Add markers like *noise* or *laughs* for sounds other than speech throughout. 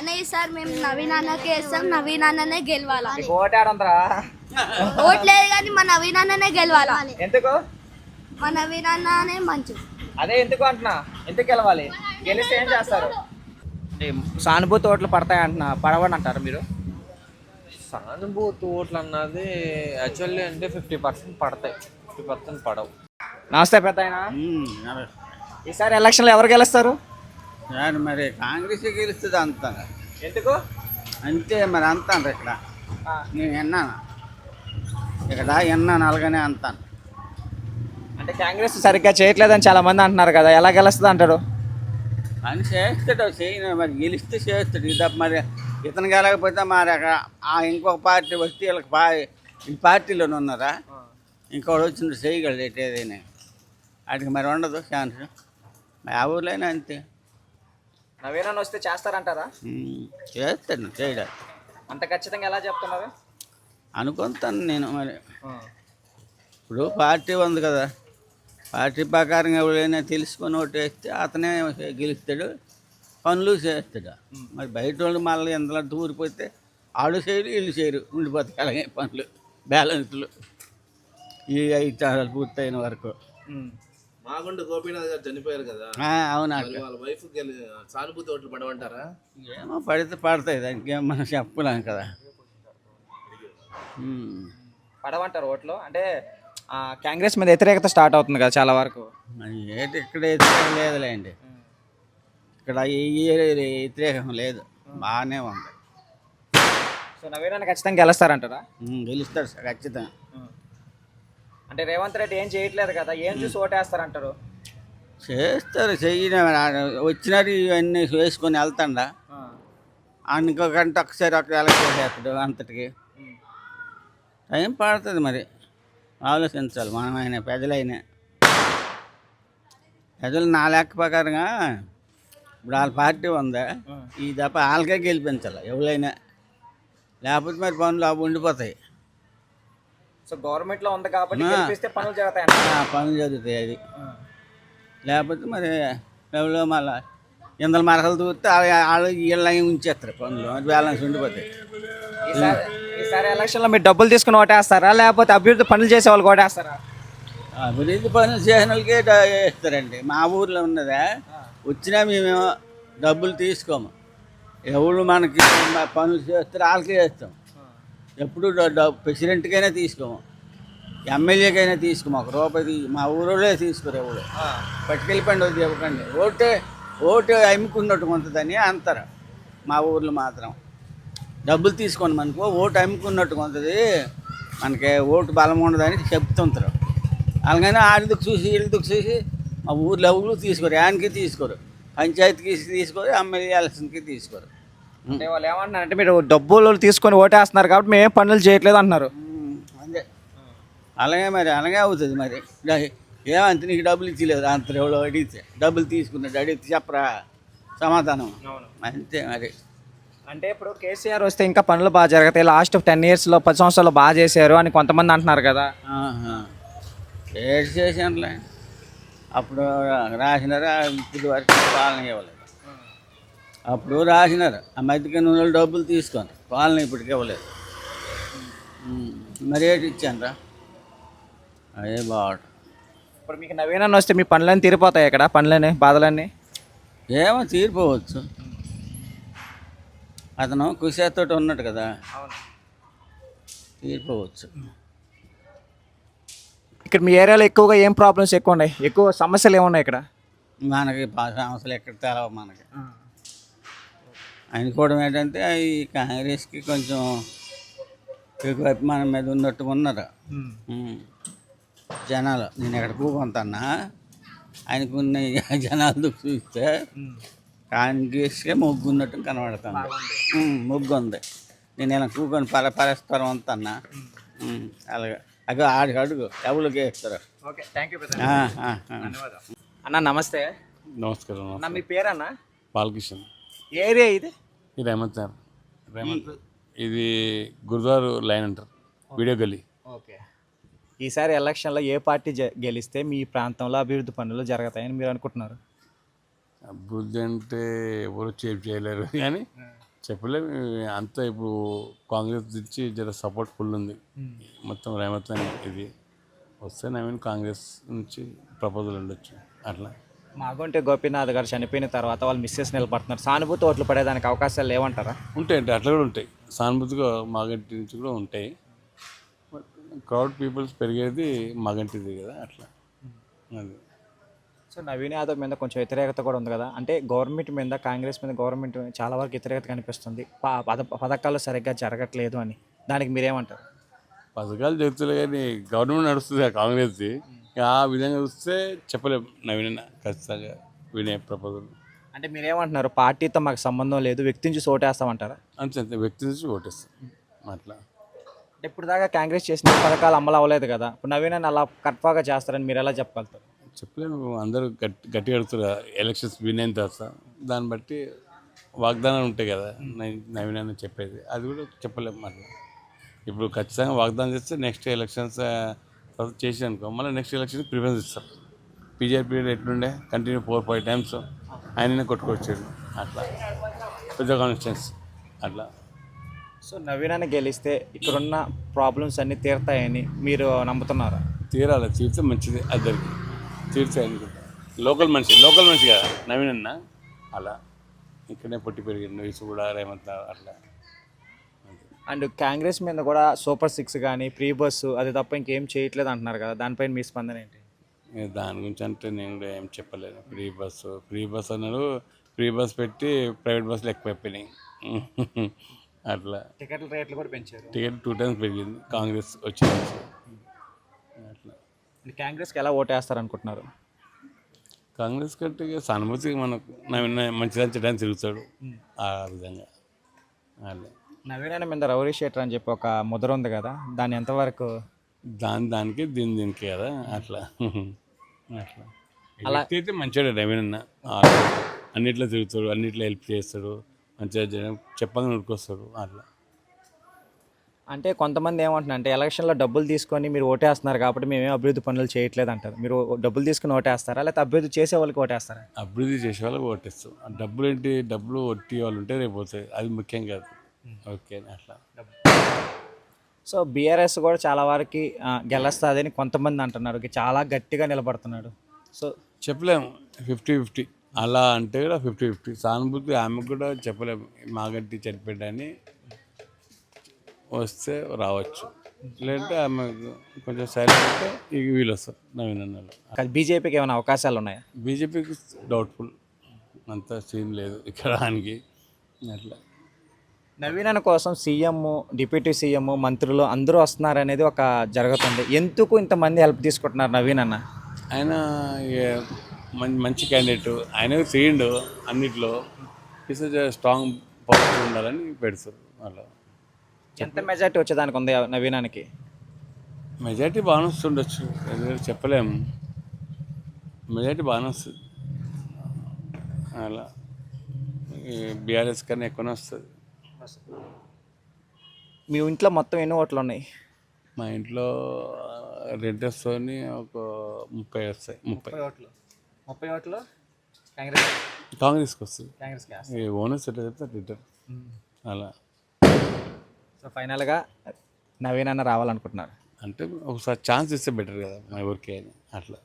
అన్న ఈసారి మేము నవీన్ అన్నకే వేస్తాం నవీన్ అన్ననే గెలవాలా? నీకు ఓటాడంతరా ఓట్లేదు కానీ మా నవీన్ అన్ననే గెలవాలా? ఎందుకు? మా నవీన్ అన్ననే మంచిది అదే ఎందుకు అంటున్నా? ఎందుకు గెలవాలి? గెలిస్తే ఏం చేస్తారు? సానుభూతి ఓట్లు పడతాయి అంటున్నా. పడవని అంటారు మీరు? సానుభూతి ఓట్లు అన్నది యాక్చువల్లీ అంటే ఫిఫ్టీ పర్సెంట్ పడతాయి. ఫిఫ్టీ పర్సెంట్ పడవు. నమస్తే పెద్ద ఈసారి ఎలక్షన్లో ఎవరు గెలుస్తారు? సార్ మరి కాంగ్రెస్ గెలుస్తుంది అంత ఎందుకు? అంతే మరి అంతాను ఇక్కడ. నేను విన్నాను. ఇక్కడ విన్నాను అలాగనే అంతాను అంటే కాంగ్రెస్ సరిగ్గా చేయట్లేదని చాలా మంది అంటున్నారు కదా ఎలా గెలుస్తుంది అంటారు? అని చేస్తాడు చేయను. మరి గెలిస్తే చేస్తాడు. ఇది మరి ఇతను గెలకపోతే మరి అక్కడ ఆ ఇంకొక పార్టీ వస్తే వీళ్ళకి పా ఈ పార్టీలోనే ఉన్నారా? ఇంకోటి వచ్చింది చేయగలడు ఏదైనా వాటికి మరి ఉండదు ఛాన్స్. ఆ ఊర్లోనే అంతే. నవీనన్న వస్తే చేస్తారంటారా? ఉమ్, చేస్తాడు చేయడం? అంత ఖచ్చితంగా ఎలా చెప్తున్నారు? అనుకుంటాను నేను మరి. ఇప్పుడు పార్టీ ఉంది కదా పార్టీ ప్రకారం ఎవరైనా తెలుసుకొని ఓటు వేస్తే అతనే గెలుస్తాడు పనులు చేస్తాడు. మరి బయట వాళ్ళు మళ్ళీ ఎంతలో దూరిపోతే ఆడు చేయరు వీళ్ళు చేయరు ఉండిపోతాయి అలాగే పనులు బ్యాలెన్స్లు. ఈ ఐదు పూర్తయిన వరకు. మాగుండు గోపీనాథ్ గారు చనిపోయారు కదా. ఆ, అవునా వాళ్ళ వైఫ్ సానుభూతి ఓట్లు పడమంటారా? ఏమో పడితే పడతాయి దానికి మనం చెప్పలేం కదా. ఉమ్. పడవంటారు ఓట్లు? అంటే ఆ, కాంగ్రెస్ మీద వ్యతిరేకత స్టార్ట్ అవుతుంది కదా చాలా వరకు. ఏంటి ఇక్కడ వ్యతిరేకం లేదులేండి. ఇక్కడ ఈ వ్యతిరేకం లేదు బాగానే ఉంది. సో నవీనన్న ఖచ్చితంగా గెలుస్తారంటారా? సార్ ఖచ్చితంగా. అంటే రేవంత్ రెడ్డి ఏం చేయట్లేదు కదా ఏం చూసి ఓటేస్తారంటారు? చేస్తారు చెయ్యనే వచ్చినట్టు ఇవన్నీ వేసుకొని వెళ్తాడా. ఆయన గంట ఒకసారి అక్కడ ఎలక్షన్ చేస్తాడు అంతటికి. టైం పడుతుంది మరి. ఆలోచించాలి మనమైన ప్రజలైనా. ప్రజలు నా లెక్క ప్రకారంగా ఇప్పుడు వాళ్ళ పార్టీ ఉందా? ఈ తప్ప వాళ్ళకే గెలిపించాలి ఎవరైనా. లేకపోతే మరి పనులు అవి ఉండిపోతాయి. సో గవర్నమెంట్లో ఉంది కాబట్టి. గెలిపిస్తే పనులు జరుగుతాయి పనులు జరుగుతాయి అది. లేకపోతే మరి ఎవరో మళ్ళా ఇందల మరకలు దూరితే వాళ్ళు వీళ్ళ ఉంచేస్తారు పనులు బ్యాలెన్స్ ఉండిపోతాయి. ఈసారి ఈసారి ఎలక్షన్లో మీరు డబ్బులు తీసుకుని ఓటేస్తారా? లేకపోతే అభివృద్ధి పనులు చేసే వాళ్ళు ఓటేస్తారా? అభివృద్ధి పనులు చేసిన వాళ్ళకే డ- వేస్తారండి. మా ఊర్లో ఉన్నదా వచ్చినా మేమేమో డబ్బులు తీసుకోము. ఎవరు మనకి పనులు చేస్తారు వాళ్ళకే వేస్తాం. ఎప్పుడు ప్రెసిడెంట్కైనా తీసుకోము. ఎమ్మెల్యేకైనా తీసుకోము. ఒక రూపాయి మా ఊరోళ్ళే తీసుకోరు ఎవరు. పట్టుకెళ్ళిపోండి వద్దు ఇవ్వకండి ఓటే ఓటు అమ్ముకున్నట్టు కొంతదని అంటారు. మా ఊర్లో మాత్రం. డబ్బులు తీసుకోండి మనకు ఓటు అమ్ముకున్నట్టు కొంతది. మనకి ఓటు బలం ఉండదని చెప్తుంటారు. అలాగని ఆడికి చూసి వీళ్ళకి చూసి మా ఊర్లో ఎవరు తీసుకోరు. యాన్కి తీసుకోరు. పంచాయతీకి తీసుకోరు ఎమ్మెల్యే ఎలక్షన్కి తీసుకోరు. అంటే వాళ్ళు ఏమంటున్నారు అంటే మీరు డబ్బులు తీసుకొని ఓటేస్తున్నారు కాబట్టి మేము పనులు చేయట్లేదు అంటున్నారు. అంతే. అలాగే మరి అలాగే అవుతుంది మరి. ఏమంత నీకు డబ్బులు ఇచ్చలేదు అంత ఎవడో అడిగితే. డబ్బులు తీసుకున్నాడు అడిగితే చెప్పరా? సమాధానం. అంతే మరి. అంటే ఇప్పుడు కేసీఆర్ వస్తే ఇంకా పనులు బాగా జరుగుతాయి. లాస్ట్ టెన్ ఇయర్స్లో పది సంవత్సరాలు బాగా చేశారు అని కొంతమంది అంటున్నారు కదా. ఏడు చేశానులే. అప్పుడు రాసినారు ఇప్పుడు వరకు పాలన ఇవ్వలేదు. అప్పుడు రాసినారు. ఆ మధ్యకి నూనె డబ్బులు తీసుకొని. పాలన ఇప్పటికి ఇవ్వలేదు. మరి ఏంటి ఇచ్చాను రా అదే బాగుంటుంది ఇప్పుడు మీకు నవీనన్న వస్తే మీ పనులన్నీ తీరిపోతాయి ఇక్కడ పనులన్నీ బాధలన్నీ? ఏమో తీరిపోవచ్చు. అతను కుషేతో ఉన్నట్టు కదా. తీరిపోవచ్చు. ఇక్కడ మీ ఏరియాలో ఎక్కువగా ఏం ప్రాబ్లమ్స్ ఎక్కువ ఉన్నాయి? ఎక్కువ సమస్యలు ఏమున్నాయి ఇక్కడ? మనకి సమస్యలు ఎక్కడ తెలవు మనకి. అనుకోవడం ఏంటంటే ఈ కాంగ్రెస్కి కొంచెం ఎక్కువ అభిమానం మీద ఉన్నట్టు ఉన్నారు. జనాలు. నేను ఎక్కడ కూకుంటున్నా ఆయనకు ఉన్న *laughs* జనాలు చూస్తే కాంగ్రెస్కే మొగ్గు ఉన్నట్టు కనబడుతుంది మొగ్గు ఉంది నేను ఇలా కూకొని పర పరస్పరం అంతన్నా? అలాగే. అగో ఆడికి అడుగు. ఎవరికి వేస్తారు ఓకే థ్యాంక్ యూ. అన్న నమస్తే. నమస్కారం అన్న మీ పేరన్న? బాలకృష్ణ ఏరియా ఇది? ఇది రేమంత్ సార్. రేమంత్ ఇది గురుద్వారు లైన్ అంటారు. వీడియో గల్లీ. ఓకే. ఈసారి ఎలక్షన్లో ఏ పార్టీ గెలిస్తే మీ ప్రాంతంలో అభివృద్ధి పనులు జరుగుతాయని మీరు అనుకుంటున్నారు? అభివృద్ధి అంటే ఎవరు చేపు చేయలేరు. కానీ చెప్పలేము. అంత ఇప్పుడు కాంగ్రెస్ నుంచి జర సపోర్ట్ ఫుల్ ఉంది. మొత్తం రేవంత్ ఇది. వస్తే నవీన్ కాంగ్రెస్ నుంచి ప్రపోజల్ ఉండొచ్చు. అట్లా. మాగుంటే గోపీనాథ్ గారు చనిపోయిన తర్వాత వాళ్ళు మిస్సెస్ నిలబడుతున్నారు. సానుభూతి ఓట్లు పడేదానికి అవకాశాలు లేవంటారా? ఉంటాయి అంటే అట్లా కూడా ఉంటాయి. సానుభూతిగా మాగంటి నుంచి కూడా ఉంటాయి. క్రౌడ్ పీపుల్స్ పెరిగేది మాగంటిది కదా అట్లా. అది. సో నవీన్ యాదవ్ మీద కొంచెం వ్యతిరేకత కూడా ఉంది కదా. అంటే గవర్నమెంట్ మీద కాంగ్రెస్ మీద గవర్నమెంట్ చాలా వరకు వ్యతిరేకత కనిపిస్తుంది. పథకాలు సరిగ్గా జరగట్లేదు అని. దానికి మీరేమంటారు? పథకాలు చెప్తులే కానీ గవర్నమెంట్ నడుస్తుంది ఆ కాంగ్రెస్ది. ఆ విధంగా చూస్తే చెప్పలేము నవీన ఖచ్చితంగా వినే ప్రపోజల్. అంటే మీరేమంటున్నారు? పార్టీతో మాకు సంబంధం లేదు వ్యక్తిని చూసి ఓటేస్తామంటారా అంతే అంతే. వ్యక్తి నుంచి ఓటేస్తాం. అట్లా. అంటే ఇప్పుడు దాకా కాంగ్రెస్ చేసిన పథకాలు అమలు అవ్వలేదు కదా. ఇప్పుడు నవీన్ అలా కట్పాగా చేస్తారని మీరు ఎలా చెప్పగలుగుతారు? చెప్పలేము. అందరూ గట్టి గట్టిగా అడుగుతారు ఎలక్షన్స్ విన్ అయిన తర్వాత. దాన్ని బట్టి వాగ్దానాలు ఉంటాయి కదా నవీన్ చెప్పేది. అది కూడా చెప్పలేము అట్లా ఇప్పుడు ఖచ్చితంగా వాగ్దానం చేస్తే నెక్స్ట్ ఎలక్షన్స్ తర్వాత చేసి అనుకో మళ్ళీ నెక్స్ట్ ఎలక్షన్ ప్రిఫరెన్స్ ఇస్తారు. పీరియడ్ ఎట్లుండే? కంటిన్యూ ఫోర్ ఫైవ్ టైమ్స్ ఆయననే కొట్టుకొచ్చాడు. అట్లా. పెద్ద కాన్స్టిట్యూన్స్ అట్లా. సో నవీన్ అని గెలిస్తే ఇక్కడున్న ప్రాబ్లమ్స్ అన్నీ తీరుతాయని మీరు నమ్ముతున్నారా? తీరాలి. తీరితే మంచిది అద్దరికి అనుకుంటా లోకల్ మనిషి లోకల్ మనిషి కదా నవీన్ అన్న అలా. ఇక్కడనే పుట్టి పెరిగిండు ఇసు కూడా రేమంత అట్లా. అండ్ కాంగ్రెస్ మీద కూడా సూపర్ సిక్స్ కానీ ప్రీ బస్సు అది తప్ప ఇంకేం చేయట్లేదు అంటున్నారు కదా. దానిపైన మీ స్పందన ఏంటి? దాని గురించి అంటే నేను కూడా ఏం చెప్పలేను ఫ్రీ బస్సు ఫ్రీ బస్ అన్నాడు ఫ్రీ బస్ పెట్టి ప్రైవేట్ బస్సులు ఎక్కువైపోయినాయి. *laughs* అట్లా. టికెట్ల రేట్లు కూడా పెంచారు. టికెట్ టూ టైమ్స్ పెరిగింది. కాంగ్రెస్ వచ్చింది అట్లా. కాంగ్రెస్కి ఎలా ఓటేస్తారు అనుకుంటున్నారు కాంగ్రెస్ కంటే ఇక సానుభూతి మనకు మంచిదని చెడ్డని తిరుగుతాడు. ఆ విధంగా. అట్లా నవీన్ మీద రౌరీ షేటర్ అని చెప్పి ఒక ముద్ర ఉంది కదా దాన్ని ఎంతవరకు? దాని దానికి దీని దీనికి కదా అట్లా. అట్లా. అలా అయితే మంచిగా నవీన్ అన్న ఆ, అన్నిట్లో తిరుగుతాడు అన్నిట్లో హెల్ప్ చేస్తాడు మంచిగా చేయడం నూరుకొస్తాడు అట్లా. అంటే కొంతమంది ఏమంటున్నారు అంటే ఎలక్షన్లో డబ్బులు తీసుకొని మీరు ఓటేస్తున్నారు కాబట్టి మేమేం అభివృద్ధి పనులు చేయట్లేదు అంటారు. మీరు డబ్బులు తీసుకుని ఓటేస్తారా? లేకపోతే అభివృద్ధి చేసే వాళ్ళకి ఓటేస్తారా? అభివృద్ధి చేసే వాళ్ళకి ఓటేస్తాం. డబ్బులు ఏంటి? డబ్బులు ఒట్టి వాళ్ళు ఉంటే రేపు అది ముఖ్యం కాదు. ఓకే అట్లా. సో బీఆర్ఎస్ కూడా చాలా వరకు గెలుస్తుందని కొంతమంది అంటున్నారు. చాలా గట్టిగా నిలబడుతున్నాడు. సో చెప్పలేము. ఫిఫ్టీ ఫిఫ్టీ అలా అంటే కూడా ఫిఫ్టీ ఫిఫ్టీ సానుభూతి ఆమెకు కూడా చెప్పలేము. మాగంటి చనిపోయాడని వస్తే రావచ్చు. లేదంటే ఆమె కొంచెం సైలెంట్ అంటే ఇక వీళ్ళు. వస్తారు నవీన్ బీజేపీకి ఏమైనా అవకాశాలు ఉన్నాయా? బీజేపీకి డౌట్ఫుల్ అంత సీన్ లేదు. ఇక్కడ దానికి అట్లా. నవీనన కోసం సీఎం డిప్యూటీ సీఎం మంత్రులు అందరూ వస్తున్నారు అనేది ఒక జరుగుతుంది. ఎందుకు ఇంతమంది హెల్ప్ తీసుకుంటున్నారు నవీన్ అన్న ఆయన మంచి క్యాండిడేట్. ఆయన చేయండు అన్నిట్లో. స్ట్రాంగ్ పవర్ఫుల్ ఉండాలని పెడతారు అలా ఎంత మెజార్టీ వచ్చేదానికి ఉంది నవీనానికి మెజారిటీ బాగానే వస్తుండొచ్చు. చెప్పలేము మెజారిటీ బాగానే వస్తుంది అలా. బీఆర్ఎస్ కన్నా ఎక్కువనే వస్తుంది. మీ ఇంట్లో మొత్తం ఎన్ని ఓట్లు ఉన్నాయి? మా ఇంట్లో రెడ్ వస్తుంది ఒక ముప్పై వస్తాయి ముప్పై. ఓట్లు. ముప్పై ఓట్లు కాంగ్రెస్ కాంగ్రెస్కి వస్తుంది కాంగ్రెస్ ఓనర్స్ ఎట్లా చెప్తే రిటర్న్ అలా. సో ఫైనల్గా నవీన్ అన్న రావాలనుకుంటున్నారు. అంటే ఒకసారి ఛాన్స్ ఇస్తే బెటర్ కదా మా ఊరికే అని అట్లా.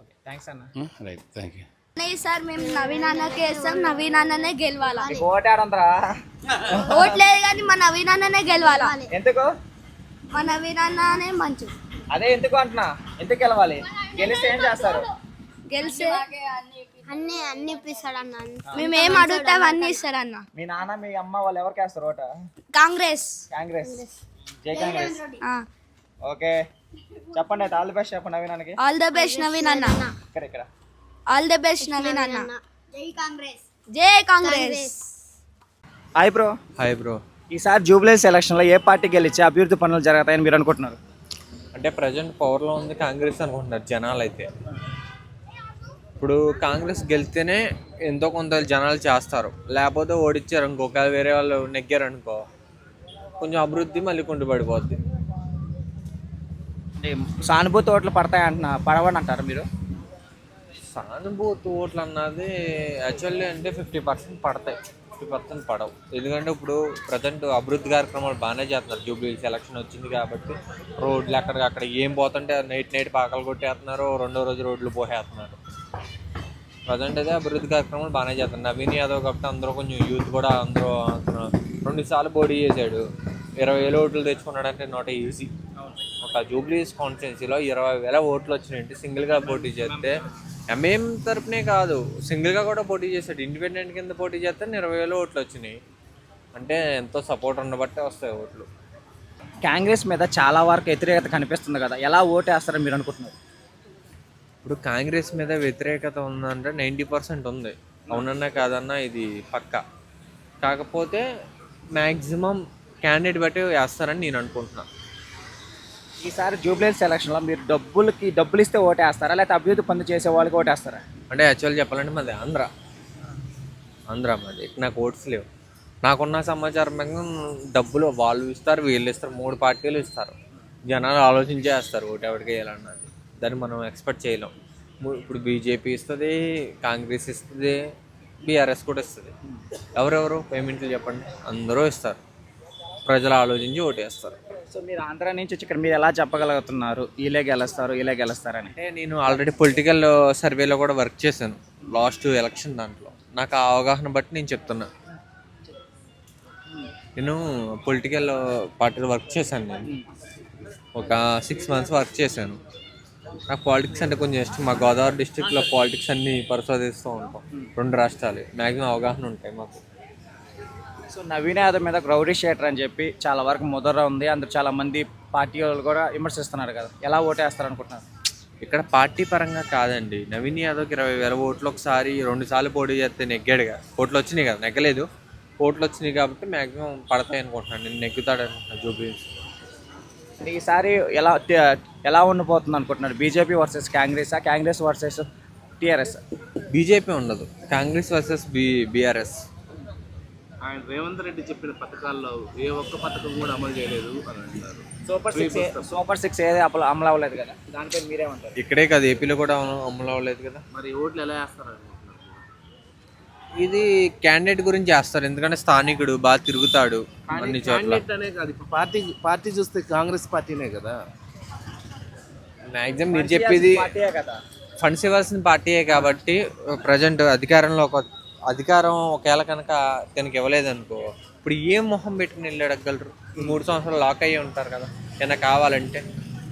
ఓకే థ్యాంక్స్ అన్న. రైట్ థ్యాంక్ యూ సార్ మేము నవీన్ అన్నకి వేస్తాం నవీన్ అన్ననే గెలవాలా? ఓటాడంతరా ఓట్లేదు కానీ మా నవీన్ అన్ననే గెలవాలా? ఎందుకు? మా నవీన్ అన్ననే మంచిది అదే ఎందుకు అంటున్నా? ఎందుకు గెలవాలి? గెలిస్తే ఏం చేస్తారు? గెలిస్తే అన్ని అన్ని ఇప్పిస్తాడు అన్న. మేము ఏం అడుగుతాం అన్ని ఇస్తారన్న మీ నాన్న మీ అమ్మ వాళ్ళు ఎవరికి వేస్తారు ఓట? కాంగ్రెస్. కాంగ్రెస్. జై కాంగ్రెస్. ఆ. ఓకే. చెప్పండి అయితే ఆల్ ది బెస్ట్ చెప్పండి నవీనానికి ఆల్ ద బెస్ట్ నవీన్ అన్న. ఇక్కడ ఇక్కడ. ఆల్ ద బెస్ట్ నవీన్ అన్న. జై కాంగ్రెస్. జై Congress. Hi bro hi bro ఈసారి జూబ్లీస్ ఎలక్షన్లో ఏ పార్టీ గెలిచి అభివృద్ధి పనులు జరుగుతాయని మీరు అనుకుంటున్నారు? అంటే ప్రజెంట్ పవర్లో ఉంది కాంగ్రెస్ అనుకుంటున్నారు జనాలు అయితే ఇప్పుడు కాంగ్రెస్ గెలిస్తేనే ఎంతో కొంత జనాలు చేస్తారు. లేకపోతే ఓడిచ్చారు అనుకో ఒకవేళ వేరే వాళ్ళు నెగ్గారు అనుకో కొంచెం అభివృద్ధి మళ్ళీ కుంటుపడిపోద్ది. అంటే సానుభూతి ఓట్లు పడతాయి అంటున్నా పడవని అంటారు మీరు? సానుభూతి ఓట్లు అన్నది యాక్చువల్లీ అంటే ఫిఫ్టీ పర్సెంట్ పడతాయి. ఫిఫ్టీ పర్సెంట్ పడవు. ఎందుకంటే ఇప్పుడు ప్రజెంట్ అభివృద్ధి కార్యక్రమాలు బాగానే చేస్తున్నారు. జూబ్లీస్ ఎలక్షన్ వచ్చింది కాబట్టి రోడ్లు అక్కడికి అక్కడ ఏం పోతుంటే నైట్ నైట్ పాకలు కొట్టేస్తున్నారు. రెండో రోజు రోడ్లు పోసేస్తున్నారు. ప్రజెంట్ అయితే అభివృద్ధి కార్యక్రమాలు బాగానే చేస్తున్నారు. నవీన్ యాదవ్ కాబట్టి అందరూ కొంచెం యూత్ కూడా అందరూ అతను రెండు సార్లు పోటీ చేశాడు. ఇరవై వేల ఓట్లు తెచ్చుకున్నాడంటే నాట్ ఈజీ ఒక జూబ్లీస్ కాన్స్టిట్యున్సీలో ఇరవై వేల ఓట్లు వచ్చినాయంటే సింగిల్గా పోటీ చేస్తే ఎంఏఎం తరపునే కాదు. సింగిల్గా కూడా పోటీ చేశాడు. ఇండిపెండెంట్ కింద పోటీ చేస్తే ఇరవై వేల ఓట్లు వచ్చినాయి. అంటే ఎంతో సపోర్ట్ ఉండబట్టే వస్తాయి ఓట్లు. కాంగ్రెస్ మీద చాలా వరకు వ్యతిరేకత కనిపిస్తుంది కదా. ఎలా ఓటేస్తారని మీరు అనుకుంటున్నారు? ఇప్పుడు కాంగ్రెస్ మీద వ్యతిరేకత ఉందంటే నైంటీ పర్సెంట్ ఉంది. అవునన్నా కాదన్నా ఇది పక్క. కాకపోతే మ్యాక్సిమం క్యాండిడేట్ బట్టి వేస్తారని నేను అనుకుంటున్నా. ఈసారి జూబ్లీస్ ఎలక్షన్లో మీరు డబ్బులకి డబ్బులు ఇస్తే ఓటేస్తారా? లేకపోతే అభివృద్ధి పనులు చేసే వాళ్ళకి ఓటేస్తారా? అంటే యాక్చువల్ చెప్పాలంటే మాది ఆంధ్ర. ఆంధ్ర మాది. నాకు ఓట్స్ లేవు. నాకున్న సమాచారం ప్రకారం డబ్బులు వాళ్ళు ఇస్తారు వీళ్ళు ఇస్తారు మూడు పార్టీలు ఇస్తారు. జనాలు ఆలోచించేస్తారు ఓటు ఎవరికి వేయాలన్నది. దాన్ని మనం ఎక్స్పెక్ట్ చేయలేం. ఇప్పుడు బీజేపీ ఇస్తుంది కాంగ్రెస్ ఇస్తుంది బీఆర్ఎస్ కూడా ఇస్తుంది. ఎవరెవరు? పేమెంట్లు చెప్పండి. అందరూ ఇస్తారు. ప్రజలు ఆలోచించి ఓటేస్తారు. సో మీరు ఆంధ్ర నుంచి వచ్చి ఇక్కడ మీరు ఎలా చెప్పగలుగుతున్నారు? ఇలా గెలుస్తారు ఇలా గెలుస్తారని? అంటే నేను ఆల్రెడీ పొలిటికల్ సర్వేలో కూడా వర్క్ చేశాను లాస్ట్ ఎలక్షన్ దాంట్లో. నాకు ఆ అవగాహన బట్టి నేను చెప్తున్నా. నేను పొలిటికల్ పార్టీలో వర్క్ చేశాను నేను. ఒక సిక్స్ మంత్స్ వర్క్ చేశాను. నాకు పాలిటిక్స్ అంటే కొంచెం ఇష్టం. మా గోదావరి డిస్టిక్లో పాలిటిక్స్ అన్ని పరిశోధిస్తూ ఉంటాం. రెండు రాష్ట్రాలు. మ్యాక్సిమం అవగాహన ఉంటాయి మాకు. సో నవీన్ యాదవ్ మీద రౌడీ షేటర్ అని చెప్పి చాలా వరకు ముదర ఉంది. అందరు చాలా మంది పార్టీ వాళ్ళు కూడా విమర్శిస్తున్నారు కదా. ఎలా ఓటేస్తారు అనుకుంటున్నారు? ఇక్కడ పార్టీ పరంగా కాదండి. నవీన్ యాదవ్కి ఇరవై వేల ఓట్లు ఒకసారి రెండు సార్లు పోటీ చేస్తే నెగ్గాడు కదా. ఓట్లు వచ్చినాయి కదా. నెగ్గలేదు. ఓట్లు వచ్చినాయి కాబట్టి మ్యాక్సిమం పడతాయి అనుకుంటున్నాను. నేను నెగ్గుతాడు అనుకుంటున్నాను జూబ్లీస్ ఈసారి ఎలా ఎలా ఉండిపోతుంది అనుకుంటున్నారు? BJP versus Congress Congress versus TRS BJP ఉండదు. Congress versus B BRS. ఆయన రేవంత్ రెడ్డి చెప్పిన పథకాల్లో ఏ ఒక్క పథకం కూడా అమలు చేయలేదు అని అంటున్నారు. సూపర్ సిక్స్ సూపర్ సిక్స్ ఏది అమలు అమలు అవ్వలేదు కదా? దానిపై మీరేమంటారు? ఇక్కడే కదా ఏపీలో కూడా అమలు అమలు అవ్వలేదు కదా? మరి ఓట్లు ఎలా వేస్తారు ఇది క్యాండిడేట్ గురించి చేస్తారు ఎందుకంటే స్థానికుడు బాగా తిరుగుతాడు అన్ని చోట్ల. క్యాండిడేట్ అనే కాదు ఇప్పుడు పార్టీ పార్టీ చూస్తే కాంగ్రెస్ పార్టీనే కదా? మ్యాక్సిమం మీరు చెప్పేది పార్టీయే కదా? ఫండ్స్ ఇవ్వాల్సిన పార్టీయే కాబట్టి ప్రజెంట్ అధికారంలో ఒక అధికారం ఒకవేళ కనుక తనకి ఇవ్వలేదనుకో ఇప్పుడు ఏం మొహం పెట్టుకుని వెళ్ళి అడగగలరు? ఈ మూడు సంవత్సరాలు లాక్ అయ్యి ఉంటారు కదా ఏమైనా కావాలంటే.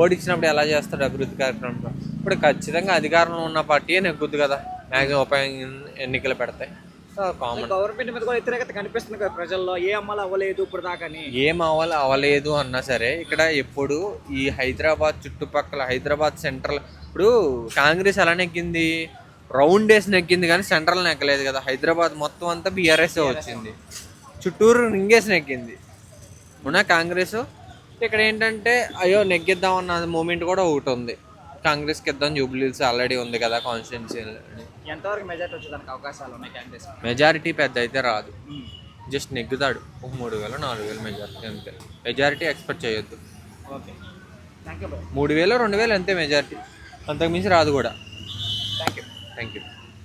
ఓడిచ్చినప్పుడు ఎలా చేస్తాడు అభివృద్ధి కార్యక్రమంలో? ఇప్పుడు ఖచ్చితంగా అధికారంలో ఉన్న పార్టీయే నెగ్గుద్ది కదా మ్యాక్సిమం ఉపయోగం ఎన్నికలు పెడతాయి. కామన్ గవర్నమెంట్ మీద కూడా వ్యతిరేకత కనిపిస్తుంది కదా ప్రజల్లో ఏ అమలు అవ్వలేదు ఇప్పుడు దాకాని ఏం అవ్వాలి అవ్వలేదు అన్నా సరే ఇక్కడ ఎప్పుడు ఈ హైదరాబాద్ చుట్టుపక్కల హైదరాబాద్ సెంట్రల్ ఇప్పుడు కాంగ్రెస్ ఎలా నెగ్గింది రౌండ్ వేసి నెగ్గింది కానీ సెంట్రల్ నెగ్గలేదు కదా. హైదరాబాద్ మొత్తం అంతా బీఆర్ఎస్ వచ్చింది. చుట్టూరు రింగేసి నెగ్గింది. ఉన్న కాంగ్రెస్? ఇక్కడ ఏంటంటే అయ్యో నెగ్గిద్దాం అన్న మూమెంట్ కూడా ఒకటి ఉంది. కాంగ్రెస్కి ఇద్దాం జూబ్లీస్ ఆల్రెడీ ఉంది కదా కాన్స్టిట్యున్సీ ఎంతవరకు మెజార్టీ వచ్చేదానికి అవకాశాలు ఉన్నాయి కాంగ్రెస్ మెజారిటీ పెద్ద అయితే రాదు. జస్ట్ నెగ్గుతాడు. ఒక మూడు వేలు నాలుగు వేలు మెజారిటీ అంతే. మెజారిటీ ఎక్స్పెక్ట్ చేయొద్దు. ఓకే మూడు వేలు రెండు వేలు అంతే మెజారిటీ అంతకుమించి రాదు కూడా. Thank you thank you